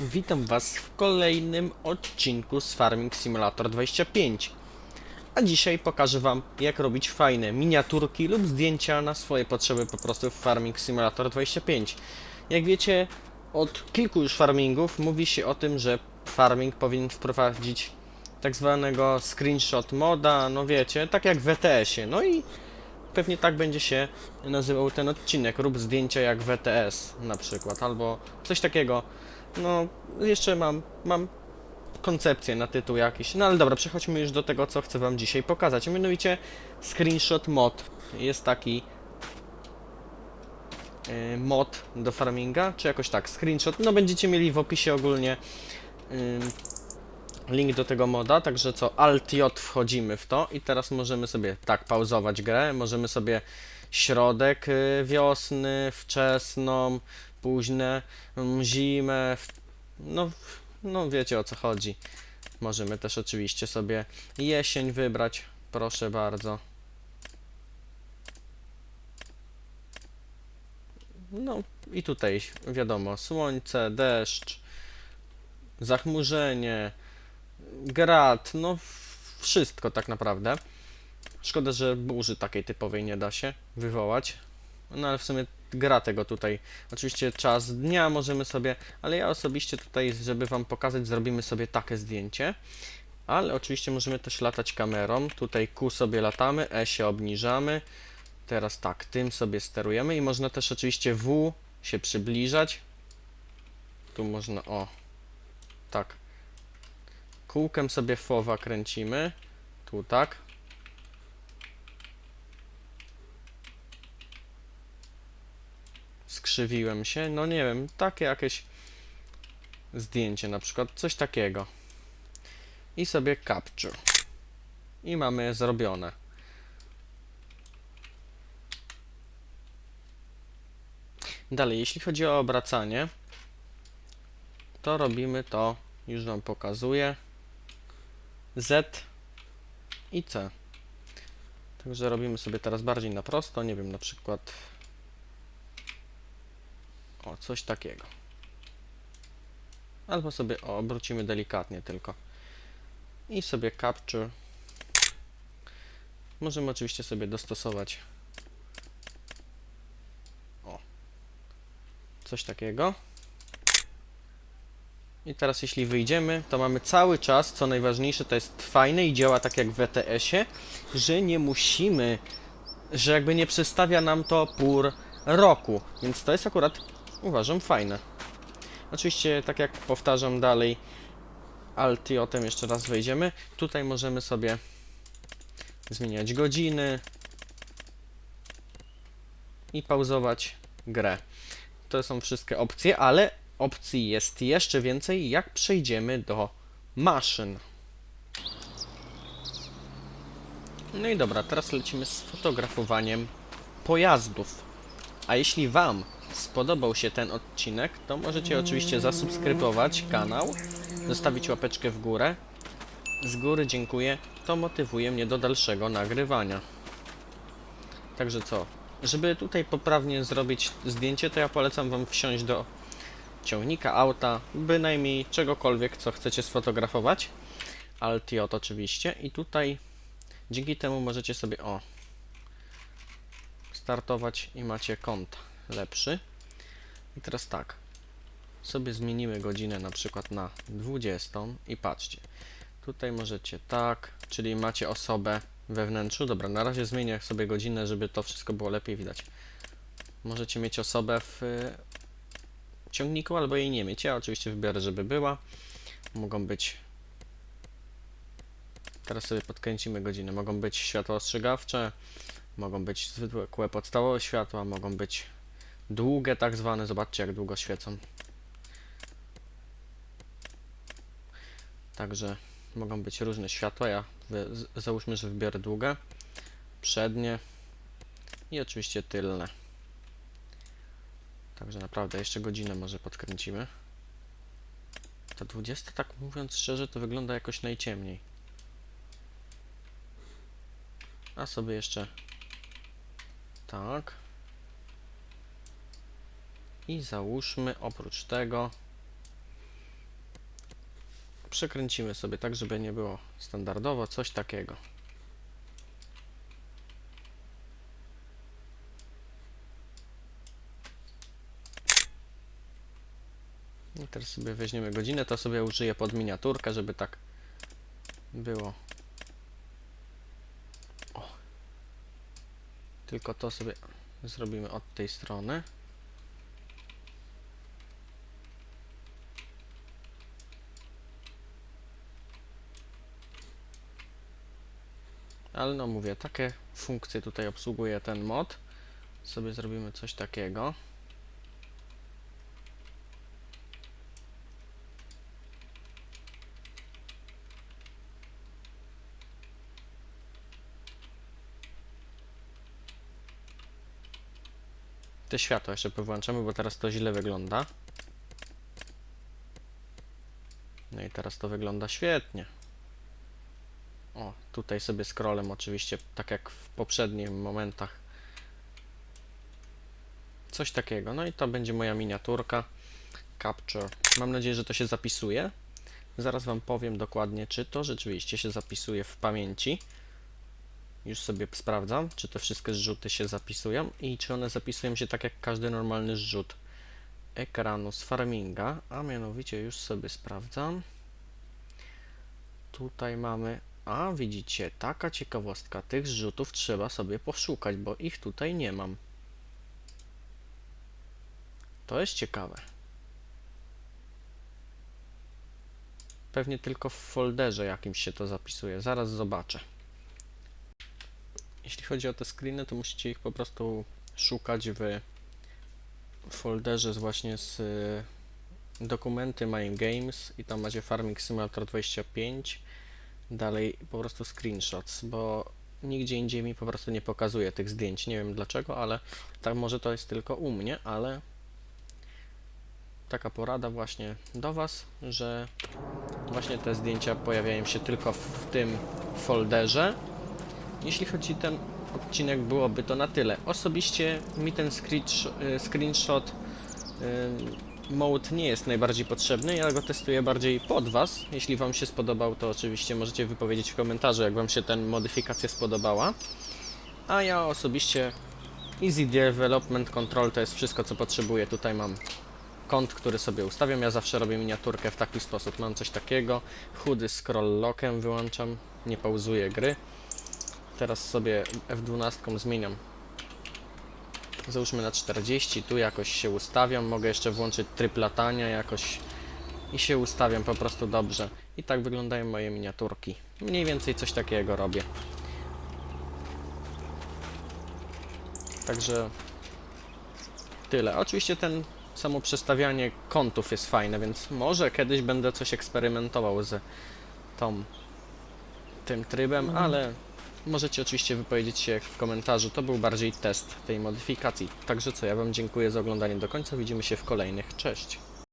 Witam Was w kolejnym odcinku z Farming Simulator 25. A dzisiaj pokażę Wam, jak robić fajne miniaturki lub zdjęcia na swoje potrzeby po prostu w Farming Simulator 25. Jak wiecie, od kilku już farmingów mówi się o tym, że farming powinien wprowadzić tak zwanego screenshot moda, no wiecie, tak jak w ETS-ie. No i pewnie tak będzie się nazywał ten odcinek, rób zdjęcia jak WTS na przykład, albo coś takiego. No, jeszcze mam, mam koncepcję na tytuł jakiś. No ale dobra, przechodźmy już do tego, co chcę wam dzisiaj pokazać. Mianowicie screenshot mod. Jest taki yy, mod do farminga, czy jakoś tak, screenshot. No będziecie mieli w opisie ogólnie yy, link do tego moda, także co, Alt J wchodzimy w to i teraz możemy sobie tak pauzować grę, możemy sobie środek y, wiosny, wczesną, późne, mm, zimę, no, no wiecie o co chodzi. Możemy też oczywiście sobie jesień wybrać, proszę bardzo. No i tutaj wiadomo, słońce, deszcz, zachmurzenie, grad, no wszystko tak naprawdę. Szkoda, że burzy takiej typowej nie da się wywołać. No ale w sumie gra tego tutaj. Oczywiście czas dnia możemy sobie, ale ja osobiście tutaj, żeby wam pokazać, zrobimy sobie takie zdjęcie. Ale oczywiście możemy też latać kamerą. Tutaj Q sobie latamy, E się obniżamy. Teraz tak, tym sobie sterujemy i można też oczywiście W się przybliżać. Tu można, o, tak. Kółkiem sobie fowa kręcimy. Tu tak. Skrzywiłem się. No nie wiem, takie jakieś zdjęcie na przykład, coś takiego. I sobie capture. I mamy zrobione. Dalej, jeśli chodzi o obracanie, to robimy to, już Wam pokazuję, Z i C. Także robimy sobie teraz bardziej na prosto, nie wiem, na przykład o, coś takiego. Albo sobie o, obrócimy delikatnie tylko. I sobie capture. Możemy oczywiście sobie dostosować. O. Coś takiego. I teraz jeśli wyjdziemy, to mamy cały czas, co najważniejsze, to jest fajne i działa tak jak w ETS-ie, że nie musimy, że jakby nie przestawia nam to pór roku, więc to jest akurat uważam fajne. Oczywiście, tak jak powtarzam dalej, Alt i o tym jeszcze raz wejdziemy. Tutaj możemy sobie zmieniać godziny i pauzować grę. To są wszystkie opcje, ale opcji jest jeszcze więcej, jak przejdziemy do maszyn. No i dobra, teraz lecimy z fotografowaniem pojazdów. A jeśli Wam spodobał się ten odcinek, to możecie oczywiście zasubskrybować kanał, zostawić łapeczkę w górę. Z góry dziękuję, to motywuje mnie do dalszego nagrywania. Także co, żeby tutaj poprawnie zrobić zdjęcie, to ja polecam Wam wsiąść do ciągnika auta, bynajmniej czegokolwiek, co chcecie sfotografować. Alt J oczywiście. I tutaj dzięki temu możecie sobie, o, startować i macie kąt lepszy. I teraz tak, sobie zmienimy godzinę na przykład na 20 i patrzcie, tutaj możecie tak, czyli macie osobę we wnętrzu, dobra, na razie zmienię sobie godzinę, żeby to wszystko było lepiej widać. Możecie mieć osobę w y, ciągniku albo jej nie mieć, ja oczywiście wybiorę, żeby była. Mogą być Teraz sobie podkręcimy godzinę. Mogą być światła ostrzegawcze, mogą być zwykłe podstawowe światła, mogą być długie tak zwane. Zobaczcie jak długo świecą. Także mogą być różne światła. Ja załóżmy, że wybiorę długie, przednie i oczywiście tylne. Także naprawdę jeszcze godzinę może podkręcimy. Ta 20, tak mówiąc szczerze, to wygląda jakoś najciemniej. A sobie jeszcze tak. I załóżmy oprócz tego Przekręcimy sobie tak, żeby nie było standardowo, coś takiego. I teraz sobie weźmiemy godzinę, to sobie użyję pod miniaturkę, żeby tak było. O. Tylko to sobie zrobimy od tej strony. Ale no mówię, takie funkcje tutaj obsługuje ten mod. Sobie zrobimy coś takiego. Te światła jeszcze powłączamy, bo teraz to źle wygląda. No i teraz to wygląda świetnie. Tutaj sobie scrollem oczywiście, tak jak w poprzednich momentach. Coś takiego. No i to będzie moja miniaturka. Capture. Mam nadzieję, że to się zapisuje. Zaraz Wam powiem dokładnie, czy to rzeczywiście się zapisuje w pamięci. Już sobie sprawdzam, czy te wszystkie zrzuty się zapisują i czy one zapisują się tak jak każdy normalny zrzut ekranu z farminga, a mianowicie już sobie sprawdzam. Tutaj mamy, a widzicie, taka ciekawostka, tych zrzutów trzeba sobie poszukać, bo ich tutaj nie mam. To jest ciekawe. Pewnie tylko w folderze jakimś się to zapisuje, zaraz zobaczę. Jeśli chodzi o te screeny, to musicie ich po prostu szukać w folderze z właśnie z y, dokumenty My Games i tam macie Farming Simulator 25 dalej po prostu screenshots, bo nigdzie indziej mi po prostu nie pokazuje tych zdjęć, nie wiem dlaczego, ale tak może to jest tylko u mnie, ale taka porada właśnie do Was, że właśnie te zdjęcia pojawiają się tylko w tym folderze jeśli chodzi ten odcinek, byłoby to na tyle. Osobiście mi ten screensh- screenshot y, mode nie jest najbardziej potrzebny, ja go testuję bardziej pod Was. Jeśli Wam się spodobał, to oczywiście możecie wypowiedzieć w komentarzu, jak Wam się ten modyfikacja spodobała. A ja osobiście Easy Development Control to jest wszystko, co potrzebuję. Tutaj mam kąt, który sobie ustawiam. Ja zawsze robię miniaturkę w taki sposób. Mam coś takiego. Chudy scroll lockiem wyłączam, nie pauzuję gry teraz sobie F12 zmieniam. Załóżmy na 40, tu jakoś się ustawiam, mogę jeszcze włączyć tryb latania jakoś i się ustawiam po prostu dobrze. I tak wyglądają moje miniaturki. Mniej więcej coś takiego robię. Także tyle. Oczywiście ten samo przestawianie kątów jest fajne, więc może kiedyś będę coś eksperymentował z tą tym trybem, ale Możecie oczywiście wypowiedzieć się w komentarzu. To był bardziej test tej modyfikacji. Także co, ja Wam dziękuję za oglądanie do końca. Widzimy się w kolejnych. Cześć!